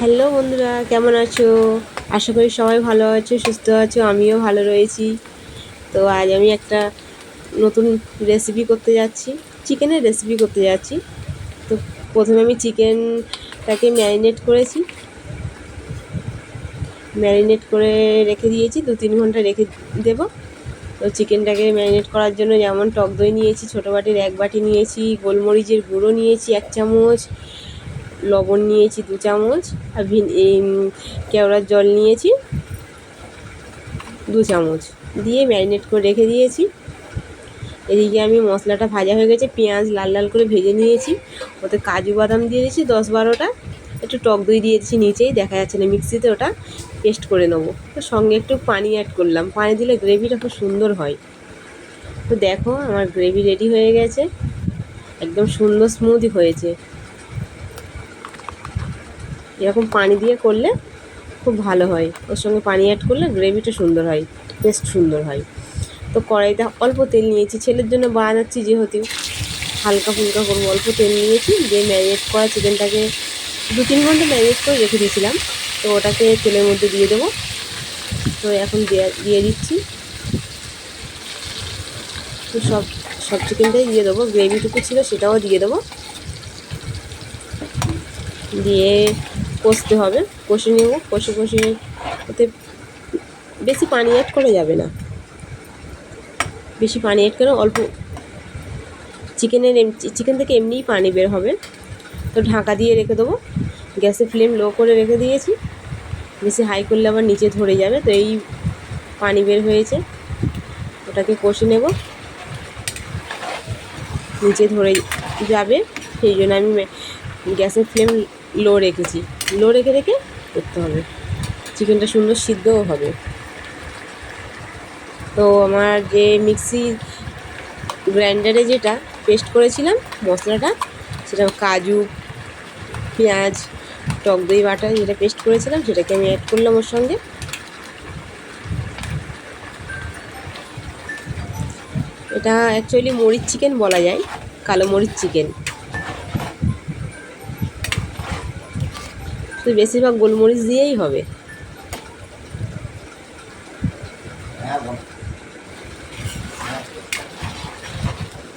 Hello বন্ধুরা, কেমন আছো? আশা করি সবাই ভালো আছো, সুস্থ আছো, আমিও ভালো রয়েছি। তো আজ আমি একটা নতুন রেসিপি করতে যাচ্ছি, চিকেনের রেসিপি করতে যাচ্ছি। তো প্রথমে আমি চিকেনটাকে ম্যারিনেট করেছি। ম্যারিনেট করে রেখে দিয়েছি, দু তিন ঘণ্টা রেখে দেবো। তো চিকেনটাকে ম্যারিনেট করার জন্য যেমন টক দই নিয়েছি, ছোটো বাটির এক বাটি নিয়েছি, গোলমরিচের গুঁড়ো নিয়েছি এক চামচ লবণ নিয়েছি দু চামচ আর কেওড়ার জল নিয়েছি দু চামচ। দিয়ে ম্যারিনেট করে রেখে দিয়েছি। এদিকে আমি মশলাটা ভাজা হয়ে গেছে, পেঁয়াজ লাল লাল করে ভেজে নিয়েছি। ওতে কাজু বাদাম দিয়ে দিয়েছি দশ বারোটা। একটু টক দই দিয়ে দিয়েছি নিচেই, দেখা যাচ্ছে না মিক্সিতে, ওটা পেস্ট করে নেব। তো সঙ্গে একটু পানি অ্যাড করলাম। পানি দিলে গ্রেভিটা খুব সুন্দর হয়। তো দেখো, আমার গ্রেভি রেডি হয়ে গেছে। একদম সুন্দর স্মুথই হয়েছে। এরকম পানি দিয়ে করলে খুব ভালো হয়। ওর সঙ্গে পানি অ্যাড করলে গ্রেভিটা সুন্দর হয় টেস্ট সুন্দর হয়। তো কড়াইতে অল্প তেল নিয়েছি, ছেলের জন্য বানাচ্ছি যেহেতু। হালকা ফুলকা করব অল্প তেল নিয়েছি, দিয়ে ম্যারিনেট করা চিকেনটাকে দু তিন ঘণ্টা ম্যারিনেট করে রেখে দিয়েছিলাম। তো ওটাকে তেলের মধ্যে দিয়ে দেবো। তো এখন দিয়ে দিয়ে দিচ্ছি। তো সব সব চিকেনটাই দিয়ে দেবো। গ্রেভিটুকু ছিল সেটাও দিয়ে দেবো। দিয়ে কষতে হবে, কষে নেব, কষে কষে ওতে বেশি পানি অ্যাড করা যাবে না। বেশি পানি অ্যাড করে অল্প চিকেনের চিকেন থেকে এমনিই পানি বের হবে। তো ঢাকা দিয়ে রেখে দেবো। গ্যাসের ফ্লেম লো করে রেখে দিয়েছি। বেশি হাই করলে আবার নিচে ধরে যাবে, তো এই পানি বের হয়েছে। ওটাকে কষে নেব। নিচে ধরে যাবে, সেই জন্য আমি গ্যাসের ফ্লেম লো রেখেছি। লো রেখে রেখে করতে হবে। চিকেনটা সুন্দর সিদ্ধও হবে। তো আমার যে মিক্সি গ্রাইন্ডারে যেটা পেস্ট করেছিলাম মশলাটা, সেটা কাজু, পেঁয়াজ, টক দই, বাটা যেটা পেস্ট করেছিলাম, সেটাকে আমি অ্যাড করলাম ওর সঙ্গে। এটা অ্যাকচুয়ালি মরিচ চিকেন বলা যায়, কালো মরিচ চিকেন তো বেশিরভাগ গোলমরিচ দিয়েই হবে।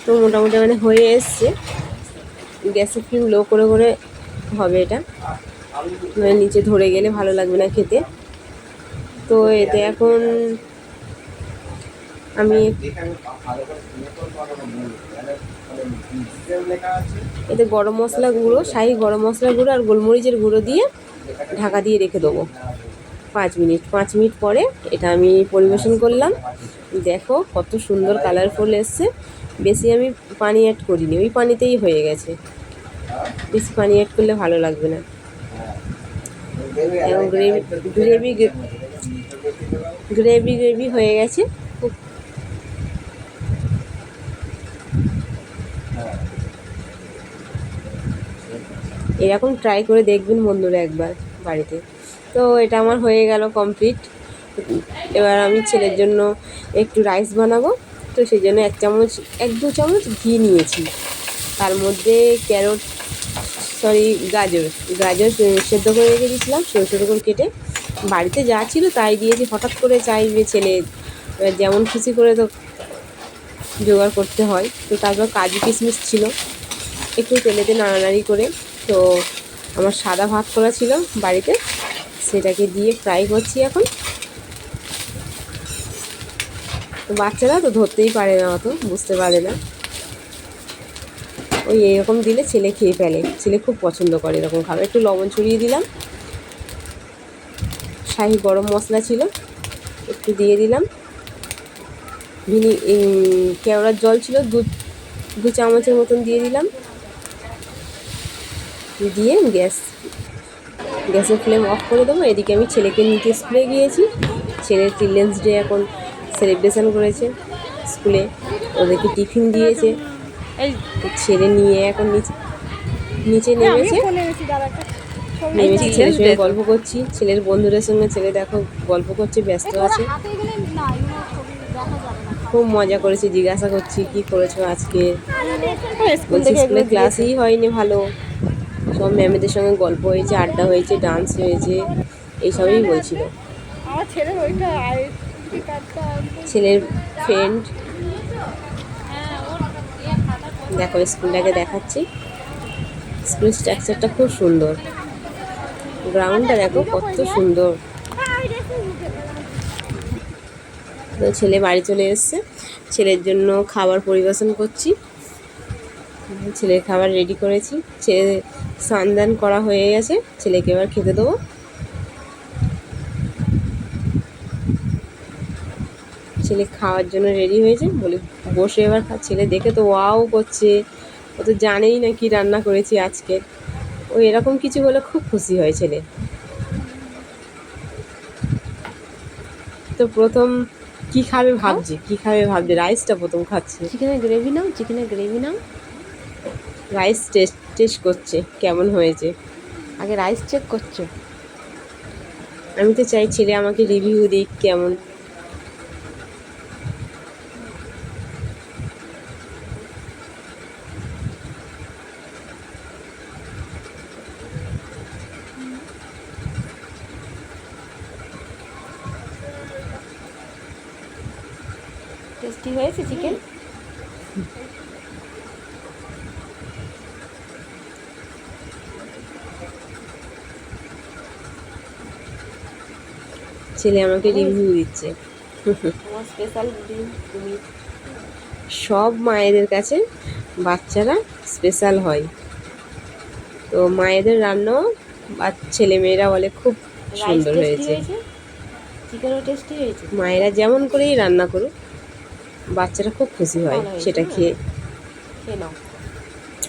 তো মোটামুটি মানে হয়ে এসছে। গ্যাসের ফ্লেম লো করে করে হবে এটা। মানে নিচে ধরে গেলে ভালো লাগবে না খেতে। তো এতে এখন আমি এতে গরম মশলা গুঁড়ো শাহি গরম মশলা গুঁড়ো আর গোলমরিচের গুঁড়ো দিয়ে ঢাকা দিয়ে রেখে দেবো। পাঁচ মিনিট পাঁচ মিনিট পরে এটা আমি পরিবেশন করলাম। দেখো কত সুন্দর কালারফুল এসছে। বেশি আমি পানি অ্যাড করিনি ওই পানিতেই হয়ে গেছে। বেশি পানি অ্যাড করলে ভালো লাগবে না। এবং গ্রেভি গ্রেভি গ্রেভি গ্রেভি হয়ে গেছে। এরকম ট্রাই করে দেখবেন বন্ধুরা একবার বাড়িতে। তো এটা আমার হয়ে গেল কমপ্লিট এবার আমি ছেলের জন্য একটু রাইস বানাবো। তো সেই জন্য এক চামচ, এক দু চামচ ঘি নিয়েছি। তার মধ্যে ক্যারট সরি গাজর। গাজর সেদ্ধ করে রেখে দিয়েছিলাম ছোটো ছোটো করে কেটে। বাড়িতে যা ছিল তাই দিয়েছি হঠাৎ করে চাইবে ছেলে, এবার যেমন খুশি করে তো জোগাড় করতে হয়। তো তারপর কাজু কিশমিশ ছিল। একটু তেলেতে নাড়ানাড়ি করে তো আমার সাদা ভাত করা ছিল বাড়িতে, সেটাকে দিয়ে ফ্রাই করছি এখন। তো বাচ্চারা তো ধরতেই পারে না অত, বুঝতে পারে না। ওই এরকম দিলে ছেলে খেয়ে ফেলে, ছেলে খুব পছন্দ করে এরকম খাবার। একটু লবণ ছড়িয়ে দিলাম। শাহি গরম মশলা ছিল, একটু দিয়ে দিলাম। ভিনি কেওড়ার জল ছিল, দু দু চামচের মতন দিয়ে দিলাম। দিয়ে গ্যাস গ্যাসের ফ্লেম অফ করে দেবো। এদিকে আমি ছেলেকে নিতে স্কুলে গিয়েছি। ছেলের চিলড্রেন্স ডে এখন সেলিব্রেশন করেছে স্কুলে। ওদেরকে টিফিন দিয়েছে। ছেলে নিয়ে এখন নিচে নিচে নেমেছে। নেমেছি ছেলের সঙ্গে গল্প করছি। ছেলের বন্ধুদের সঙ্গে ছেলে দেখো গল্প করছে ব্যস্ত আছে। খুব মজা করেছি জিজ্ঞাসা করছি কি করেছ আজকে? স্কুলে ক্লাসই হয়নি ভালো। সব ম্যামেদের সঙ্গে গল্প হয়েছে আড্ডা হয়েছে ডান্স হয়েছে এইসবই বলছিল। ছেলের ফ্রেন্ড দেখো স্কুলটাকে দেখাচ্ছি। স্কুল স্ট্রাকচারটা খুব সুন্দর। গ্রাউন্ডটা দেখো কত সুন্দর। তো ছেলে বাড়ি চলে এসছে। ছেলের জন্য খাবার পরিবেশন করছি। ছেলের খাবার রেডি করেছি। ছেলে স্নান করা হয়ে গেছে, ছেলেকে এবার খেতে দেবো। ছেলে খাওয়ার জন্য রেডি হয়েছে, বলে বসে এবার ছেলে দেখে তো ওয়াও করছে, ও তো জানেই না কি রান্না করেছি আজকে। ও এরকম কিছু হলে খুব খুশি হয় ছেলে। তো প্রথম কি খাবে ভাবছি? কি খাবে ভাবছি? রাইসটা প্রথম খাচ্ছে। চিকেনের গ্রেভি নাও চিকেনের গ্রেভি নাও। রাইস টেস্ট টেস্ট করছে কেমন হয়েছে? আগে রাইস চেক করছ? আমি তো চাই ছেলে আমাকে রিভিউ দিক কেমন। টেস্টি হয়েছে চিকেন ছেলে আমাকে রিভিউ দিচ্ছে। স্পেশাল তুমি? সব মায়েদের কাছে বাচ্চারা স্পেশাল হয়। তো মায়েদের রান্নাও ছেলে মেয়েরা বলে খুব সুন্দর হয়েছে। মায়েরা যেমন করেই রান্না করুক বাচ্চারা খুব খুশি হয় সেটা খেয়ে।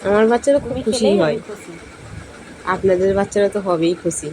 আমার বাচ্চারা খুব খুশি হয়। আপনাদের বাচ্চারা তো হবেই খুশি।